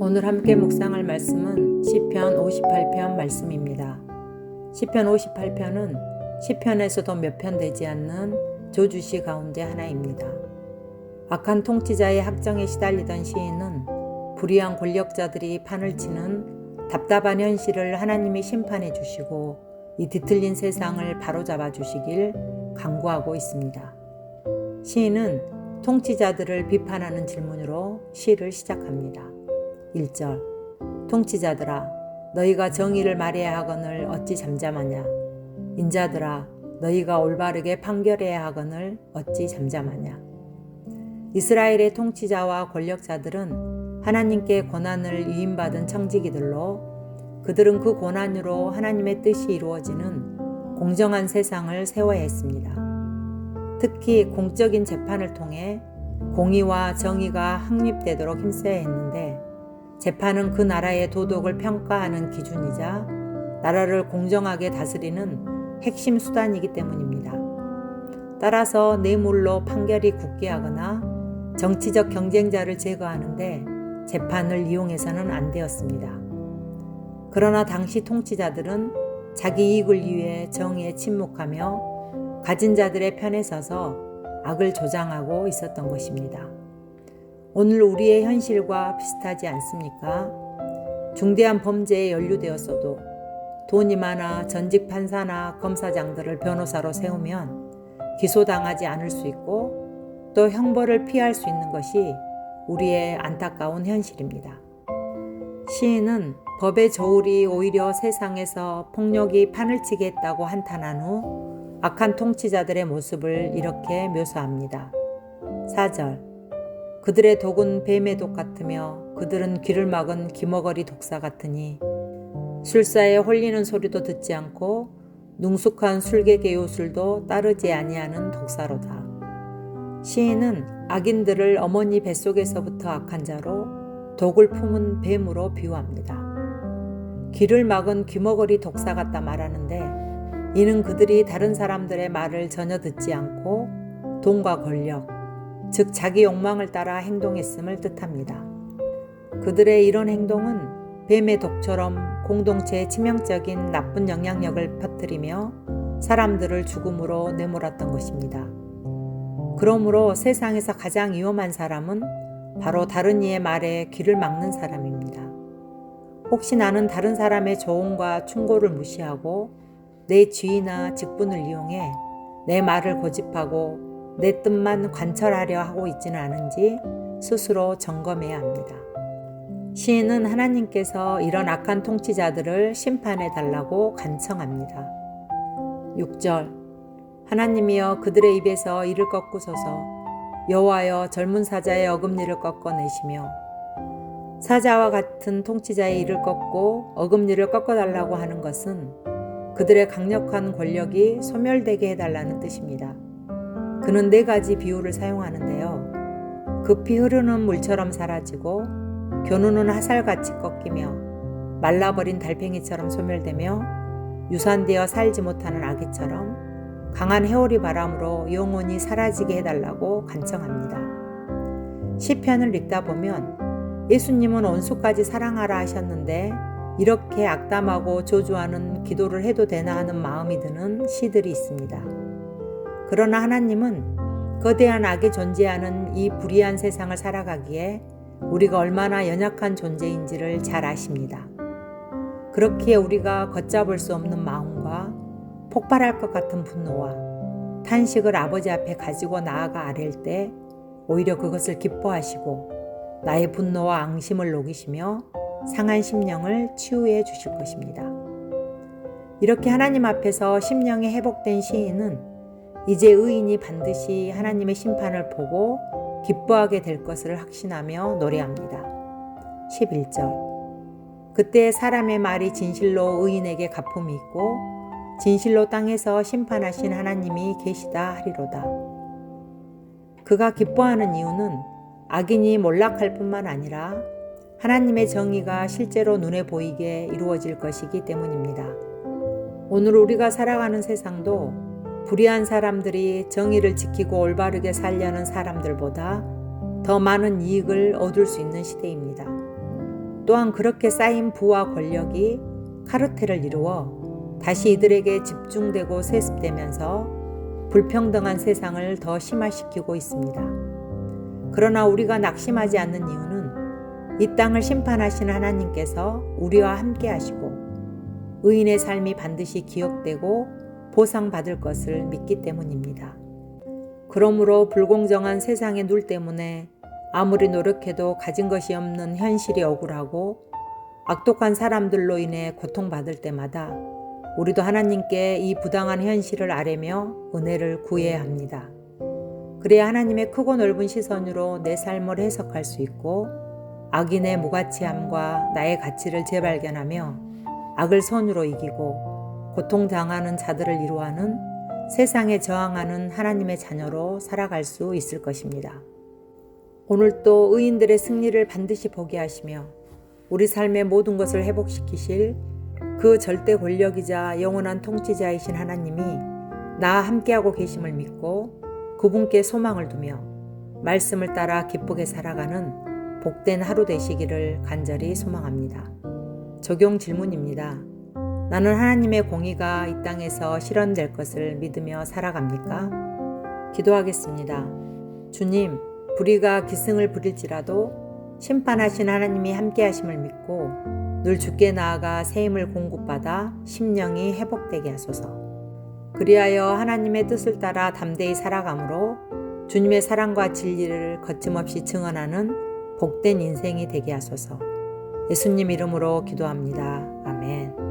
오늘 함께 묵상할 말씀은 시편 58편 말씀입니다. 시편 58편은 시편에서도 몇 편 되지 않는 조주시 가운데 하나입니다. 악한 통치자의 학정에 시달리던 시인은 불의한 권력자들이 판을 치는 답답한 현실을 하나님이 심판해 주시고 이 뒤틀린 세상을 바로잡아 주시길 간구하고 있습니다. 시인은 통치자들을 비판하는 질문으로 시를 시작합니다. 1절 통치자들아 너희가 정의를 말해야 하거늘 어찌 잠잠하냐 인자들아 너희가 올바르게 판결해야 하거늘 어찌 잠잠하냐 이스라엘의 통치자와 권력자들은 하나님께 고난을 위임받은 청지기들로 그들은 그 고난으로 하나님의 뜻이 이루어지는 공정한 세상을 세워야 했습니다. 특히 공적인 재판을 통해 공의와 정의가 확립되도록 힘써야 했는데 재판은 그 나라의 도덕을 평가하는 기준이자 나라를 공정하게 다스리는 핵심 수단이기 때문입니다. 따라서 뇌물로 판결이 굳게 하거나 정치적 경쟁자를 제거하는데 재판을 이용해서는 안 되었습니다. 그러나 당시 통치자들은 자기 이익을 위해 정의에 침묵하며 가진 자들의 편에 서서 악을 조장하고 있었던 것입니다. 오늘 우리의 현실과 비슷하지 않습니까? 중대한 범죄에 연루되었어도 돈이 많아 전직 판사나 검사장들을 변호사로 세우면 기소당하지 않을 수 있고 또 형벌을 피할 수 있는 것이 우리의 안타까운 현실입니다. 시인은 법의 저울이 오히려 세상에서 폭력이 판을 치게 했다고 한탄한 후 악한 통치자들의 모습을 이렇게 묘사합니다. 4절 그들의 독은 뱀의 독 같으며 그들은 귀를 막은 기머거리 독사 같으니 술사에 홀리는 소리도 듣지 않고 능숙한 술객의 요술도 따르지 아니하는 독사로다. 시인은 악인들을 어머니 뱃속에서부터 악한 자로 독을 품은 뱀으로 비유합니다. 귀를 막은 귀머거리 독사 같다 말하는데 이는 그들이 다른 사람들의 말을 전혀 듣지 않고 돈과 권력, 즉 자기 욕망을 따라 행동했음을 뜻합니다. 그들의 이런 행동은 뱀의 독처럼 공동체에 치명적인 나쁜 영향력을 퍼뜨리며 사람들을 죽음으로 내몰았던 것입니다. 그러므로 세상에서 가장 위험한 사람은 바로 다른 이의 말에 귀를 막는 사람입니다. 혹시 나는 다른 사람의 조언과 충고를 무시하고 내 지위나 직분을 이용해 내 말을 고집하고 내 뜻만 관철하려 하고 있지는 않은지 스스로 점검해야 합니다. 시인은 하나님께서 이런 악한 통치자들을 심판해 달라고 간청합니다. 6절 하나님이여 그들의 입에서 이를 꺾으소서 여호와여 젊은 사자의 어금니를 꺾어내시며 사자와 같은 통치자의 이를 꺾고 어금니를 꺾어달라고 하는 것은 그들의 강력한 권력이 소멸되게 해달라는 뜻입니다. 그는 네 가지 비유를 사용하는데요. 급히 흐르는 물처럼 사라지고 견우는 화살같이 꺾이며 말라버린 달팽이처럼 소멸되며 유산되어 살지 못하는 아기처럼 강한 해오리 바람으로 영원히 사라지게 해달라고 간청합니다. 시편을 읽다 보면 예수님은 원수까지 사랑하라 하셨는데 이렇게 악담하고 조주하는 기도를 해도 되나 하는 마음이 드는 시들이 있습니다. 그러나 하나님은 거대한 악이 존재하는 이 불의한 세상을 살아가기에 우리가 얼마나 연약한 존재인지를 잘 아십니다. 그렇기에 우리가 걷잡을 수 없는 마음과 폭발할 것 같은 분노와 탄식을 아버지 앞에 가지고 나아가 아랠 때 오히려 그것을 기뻐하시고 나의 분노와 앙심을 녹이시며 상한 심령을 치유해 주실 것입니다. 이렇게 하나님 앞에서 심령이 회복된 시인은 이제 의인이 반드시 하나님의 심판을 보고 기뻐하게 될 것을 확신하며 노래합니다. 11절 그때 사람의 말이 진실로 의인에게 가품이 있고 진실로 땅에서 심판하신 하나님이 계시다 하리로다. 그가 기뻐하는 이유는 악인이 몰락할 뿐만 아니라 하나님의 정의가 실제로 눈에 보이게 이루어질 것이기 때문입니다. 오늘 우리가 살아가는 세상도 불의한 사람들이 정의를 지키고 올바르게 살려는 사람들보다 더 많은 이익을 얻을 수 있는 시대입니다. 또한 그렇게 쌓인 부와 권력이 카르텔을 이루어 다시 이들에게 집중되고 세습되면서 불평등한 세상을 더 심화시키고 있습니다. 그러나 우리가 낙심하지 않는 이유는 이 땅을 심판하시는 하나님께서 우리와 함께 하시고 의인의 삶이 반드시 기억되고 보상받을 것을 믿기 때문입니다. 그러므로 불공정한 세상의 눌 때문에 아무리 노력해도 가진 것이 없는 현실이 억울하고 악독한 사람들로 인해 고통받을 때마다 우리도 하나님께 이 부당한 현실을 아뢰며 은혜를 구해야 합니다. 그래야 하나님의 크고 넓은 시선으로 내 삶을 해석할 수 있고 악인의 무가치함과 나의 가치를 재발견하며 악을 선으로 이기고 고통당하는 자들을 이루하는 세상에 저항하는 하나님의 자녀로 살아갈 수 있을 것입니다. 오늘도 의인들의 승리를 반드시 보게 하시며 우리 삶의 모든 것을 회복시키실 그 절대 권력이자 영원한 통치자이신 하나님이 나와 함께하고 계심을 믿고 그분께 소망을 두며 말씀을 따라 기쁘게 살아가는 복된 하루 되시기를 간절히 소망합니다. 적용 질문입니다. 나는 하나님의 공의가 이 땅에서 실현될 것을 믿으며 살아갑니까? 기도하겠습니다. 주님, 불의가 기승을 부릴지라도 심판하신 하나님이 함께 하심을 믿고 늘 주께 나아가 새 힘을 공급받아 심령이 회복되게 하소서. 그리하여 하나님의 뜻을 따라 담대히 살아감으로 주님의 사랑과 진리를 거침없이 증언하는 복된 인생이 되게 하소서. 예수님 이름으로 기도합니다. 아멘.